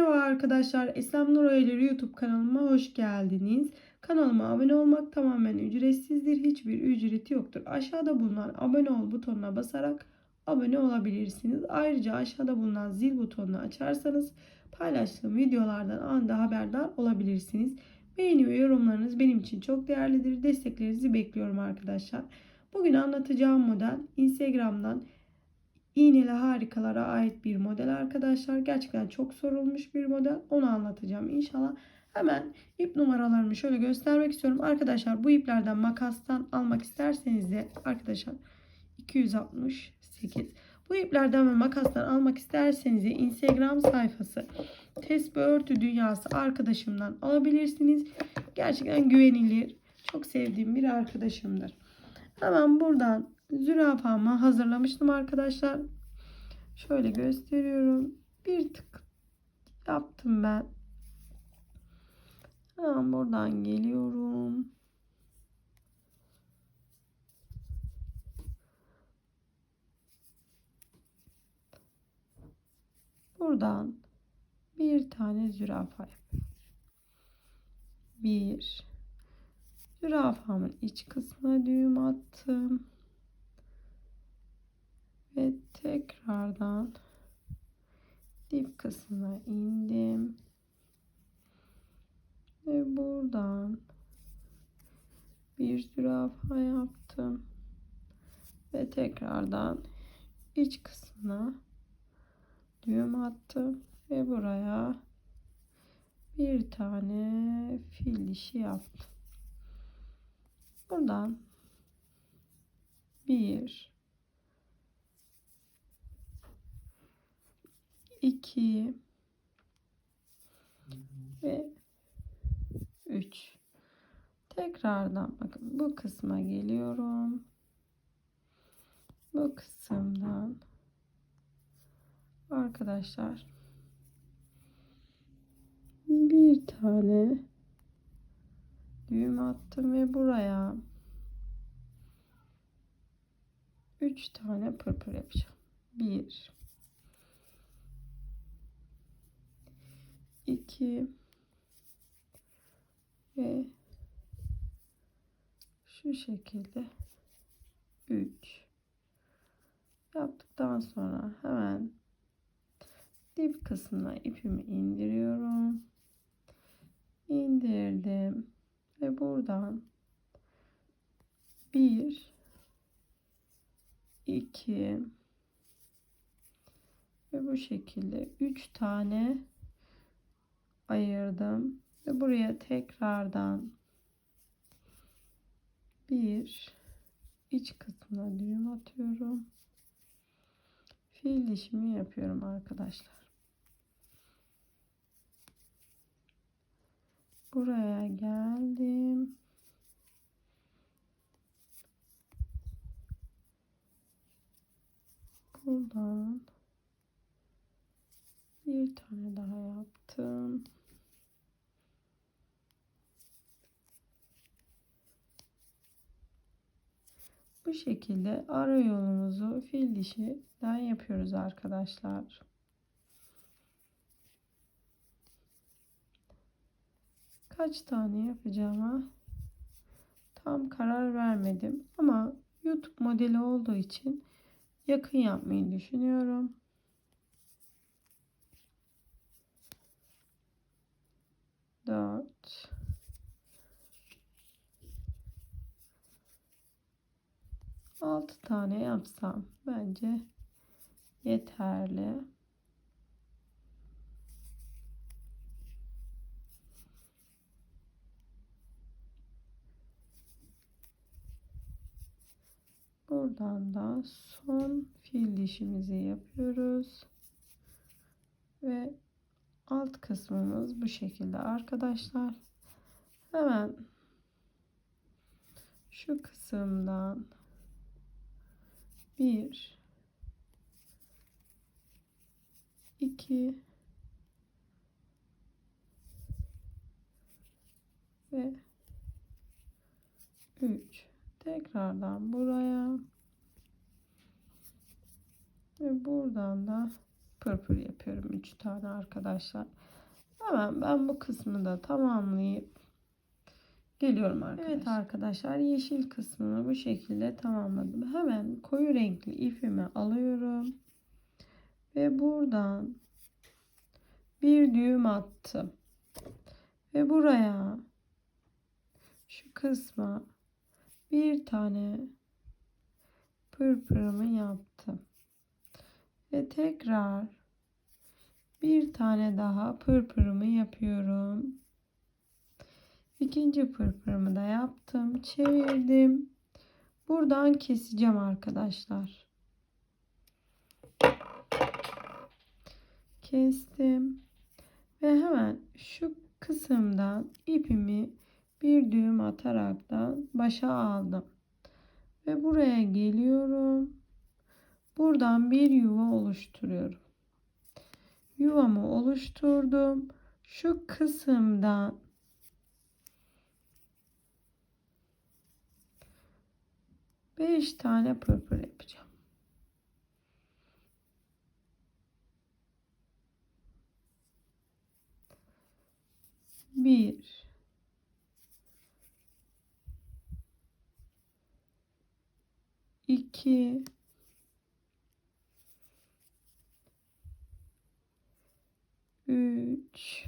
Merhaba arkadaşlar. İslam Nur Oyları YouTube kanalıma hoş geldiniz. Kanalıma abone olmak tamamen ücretsizdir. Hiçbir ücreti yoktur. Aşağıda bulunan abone ol butonuna basarak abone olabilirsiniz. Ayrıca aşağıda bulunan zil butonunu açarsanız paylaştığım videolardan anında haberdar olabilirsiniz. Beğeni ve yorumlarınız benim için çok değerlidir. Desteklerinizi bekliyorum arkadaşlar. Bugün anlatacağım model Instagram'dan İğneli harikalara ait bir model arkadaşlar. Gerçekten çok sorulmuş bir model. Onu anlatacağım inşallah. Hemen ip numaralarımı şöyle göstermek istiyorum. Arkadaşlar bu iplerden makastan almak isterseniz de arkadaşlar 268. Bu iplerden ve makastan almak isterseniz de Instagram sayfası Tesbih Örtü Dünyası arkadaşımdan alabilirsiniz. Gerçekten güvenilir. Çok sevdiğim bir arkadaşımdır. Hemen buradan zürafamı hazırlamıştım arkadaşlar. Şöyle gösteriyorum. Bir tık yaptım ben. Hemen buradan geliyorum. Buradan bir tane zürafa yapıyorum. Bir zürafamın iç kısmına düğüm attım ve tekrardan dip kısmına indim. Ve buradan bir zürafa yaptım. Ve tekrardan iç kısmına düğüm attım. Ve buraya bir tane fil dişi yaptım. Buradan bir 2 ve 3 tekrardan bakın bu kısma geliyorum. Bu kısımdan arkadaşlar bir tane düğüm attım ve buraya 3 tane pırpır yapacağım. 1 2 ve şu şekilde 3 yaptıktan sonra hemen dip kısmına ipimi indiriyorum. İndirdim. Ve buradan 1 2 ve bu şekilde 3 tane ayırdım ve buraya tekrardan bir iç kısmına düğüm atıyorum. Fil dişimi yapıyorum arkadaşlar. Buraya geldim. Buradan bir tane daha yaptım. Bu şekilde ara yolumuzu fil dişiden yapıyoruz arkadaşlar. Kaç tane yapacağıma tam karar vermedim ama YouTube modeli olduğu için yakın yapmayı düşünüyorum. Dört. 6 tane yapsam bence yeterli. Buradan da son fil dişimizi yapıyoruz. Ve alt kısmımız bu şekilde arkadaşlar. Hemen şu kısımdan bir, iki ve üç. Tekrardan buraya ve buradan da pırpır yapıyorum. 3 tane arkadaşlar. Hemen ben bu kısmı da tamamlayıp geliyorum arkadaşlar. Evet arkadaşlar yeşil kısmını bu şekilde tamamladım. Hemen koyu renkli ipimi alıyorum. Ve buradan bir düğüm attım. Ve buraya şu kısma bir tane pırpırımı yaptım. Ve tekrar bir tane daha pırpırımı yapıyorum. İkinci pırpırımı da yaptım. Çevirdim. Buradan keseceğim arkadaşlar. Kestim. Ve hemen şu kısımdan ipimi bir düğüm ataraktan başa aldım. Ve buraya geliyorum. Buradan bir yuva oluşturuyorum. Yuvamı oluşturdum. Şu kısımdan beş tane pırpır yapacağım. Bir, 2 3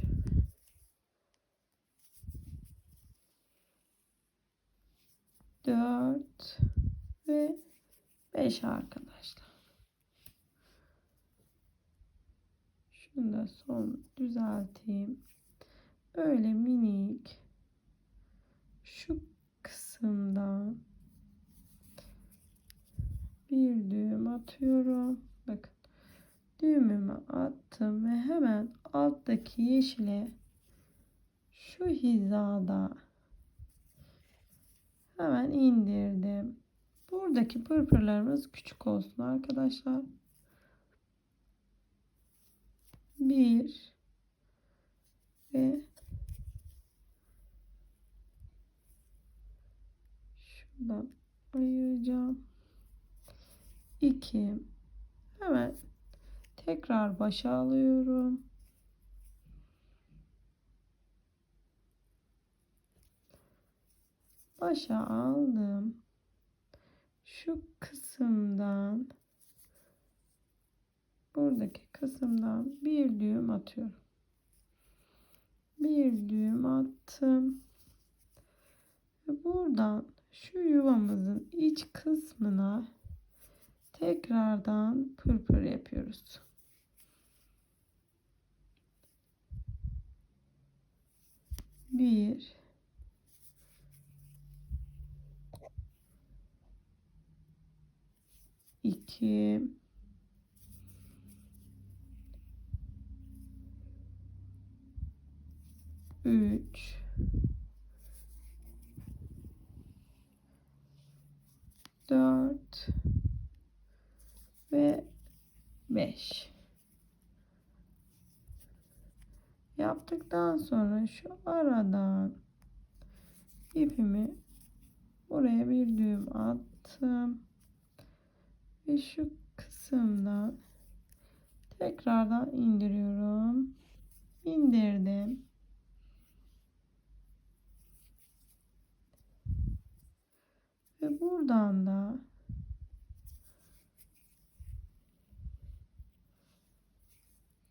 4 ve 5 arkadaşlar. Şunu da son düzelteyim. Böyle minik şu kısımdan bir düğüm atıyorum. Bakın düğümümü attım ve hemen alttaki yeşile şu hizada hemen indirdim. Buradaki pırpırlarımız küçük olsun arkadaşlar. Bir ve şuradan ayıracağım. 2 hemen tekrar başa alıyorum. Başa aldım. Şu kısımdan buradaki kısımdan bir düğüm atıyorum. Bir düğüm attım. Ve buradan şu yuvamızın iç kısmına tekrardan pırpır yapıyoruz. Bir iki. Üç. Dört. Ve 5 yaptıktan sonra şu aradan ipimi buraya bir düğüm attım ve şu kısımdan tekrardan indiriyorum indirdim ve buradan da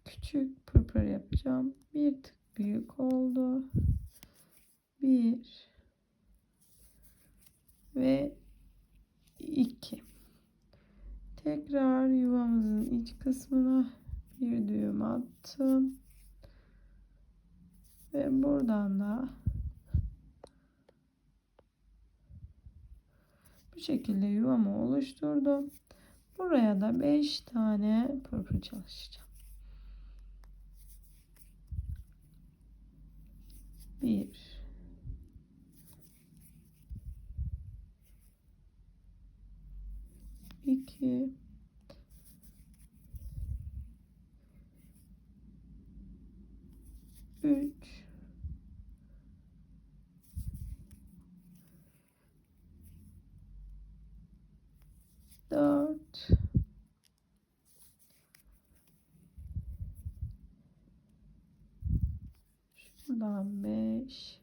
küçük pırpır yapacağım. Bir tık büyük oldu. Bir ve iki. Tekrar yuvamızın iç kısmına bir düğüm attım. Ve buradan da bu şekilde yuvamı oluşturdum. Buraya da 5 tane pırpır çalışacağım. bir 2 3 4 Şuradan 5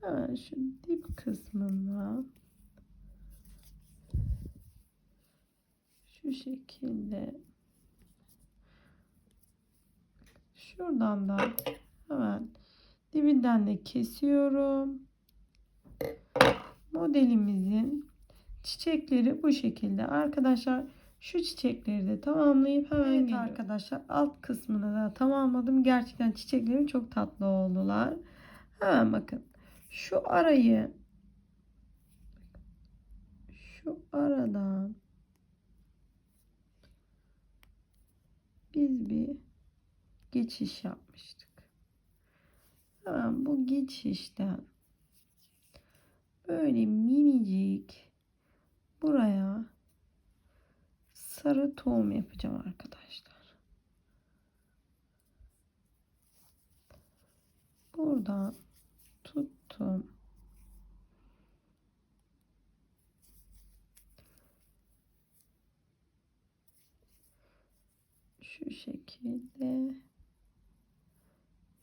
Hemen şu dip kısmına şu şekilde şuradan da hemen dibinden de kesiyorum. Modelimizin çiçekleri bu şekilde. Arkadaşlar şu çiçekleri de tamamlayıp hemen evet geliyorum. arkadaşlar alt kısmını da tamamladım. Gerçekten çiçeklerim çok tatlı oldular. Hemen bakın. Şu arayı şu aradan biz bir geçiş yapmıştık. Hemen bu geçişten böyle minicik buraya sarı tohum yapacağım arkadaşlar. Buradan tuttum. Şu şekilde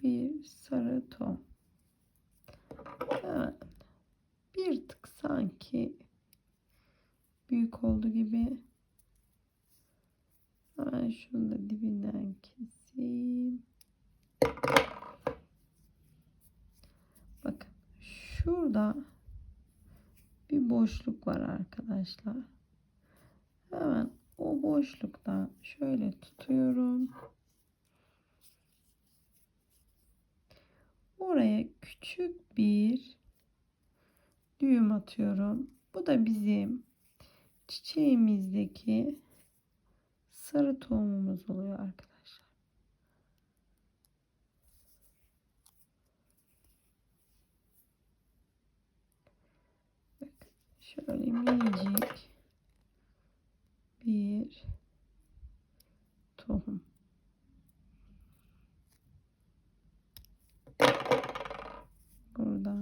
bir sarı tohum. Evet. Bir tık sanki büyük oldu gibi. Hemen şunu da dibinden keseyim. Bakın şurada bir boşluk var arkadaşlar. Hemen o boşluktan şöyle tutuyorum. Oraya küçük bir düğüm atıyorum. Bu da bizim çiçeğimizdeki sarı tohumumuz oluyor arkadaşlar. Bakın şöyle minicik bir tohum. Burada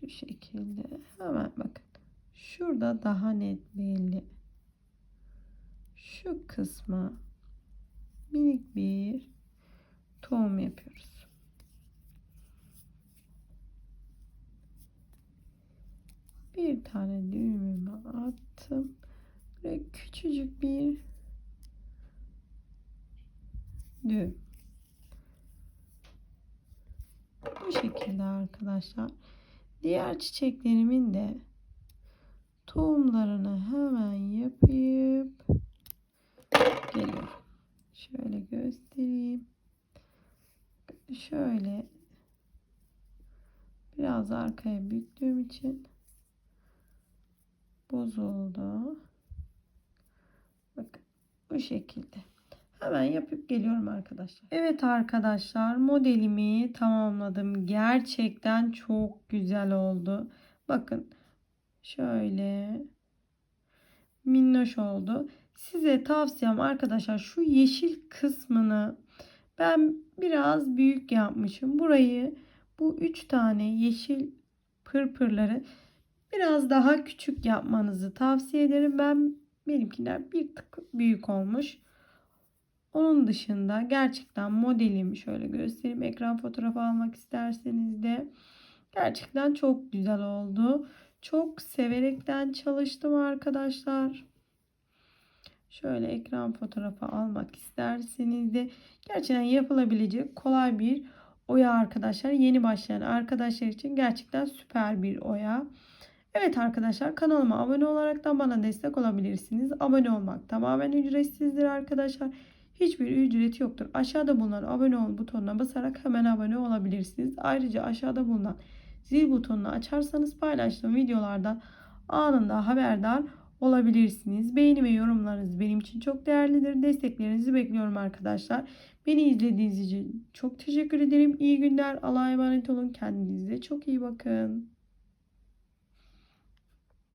şu şekilde. Hemen bakın. Şurada daha net belli. Şu kısma minik bir tohum yapıyoruz. Bir tane düğümümü attım ve küçücük bir düğüm. Bu şekilde arkadaşlar Diğer çiçeklerimin de tohumlarını hemen yapıp geliyorum. Şöyle göstereyim. Şöyle biraz arkaya büktüğüm için bozuldu. Bakın bu şekilde. Hemen yapıp geliyorum arkadaşlar. Evet arkadaşlar modelimi tamamladım. Gerçekten çok güzel oldu. Bakın şöyle minnoş oldu. Size tavsiyem arkadaşlar şu yeşil kısmını ben biraz büyük yapmışım. Burayı bu üç tane yeşil pırpırları biraz daha küçük yapmanızı tavsiye ederim. Ben benimkiler bir tık büyük olmuş. Onun dışında gerçekten modelimi şöyle göstereyim. Ekran fotoğrafı almak isterseniz de gerçekten çok güzel oldu. Çok severekten çalıştım arkadaşlar. Şöyle ekran fotoğrafı almak isterseniz de gerçekten yapılabilecek kolay bir oya arkadaşlar. Yeni başlayan arkadaşlar için gerçekten süper bir oya. Evet arkadaşlar kanalıma abone olarak da bana destek olabilirsiniz. Abone olmak tamamen ücretsizdir arkadaşlar. Hiçbir ücreti yoktur. Aşağıda bulunan abone ol butonuna basarak hemen abone olabilirsiniz. Ayrıca aşağıda bulunan zil butonunu açarsanız paylaştığım videolardan anında haberdar olabilirsiniz. Beğeni ve yorumlarınız benim için çok değerlidir. Desteklerinizi bekliyorum arkadaşlar. Beni izlediğiniz için çok teşekkür ederim. İyi günler. Allah'a emanet olun. Kendinize çok iyi bakın.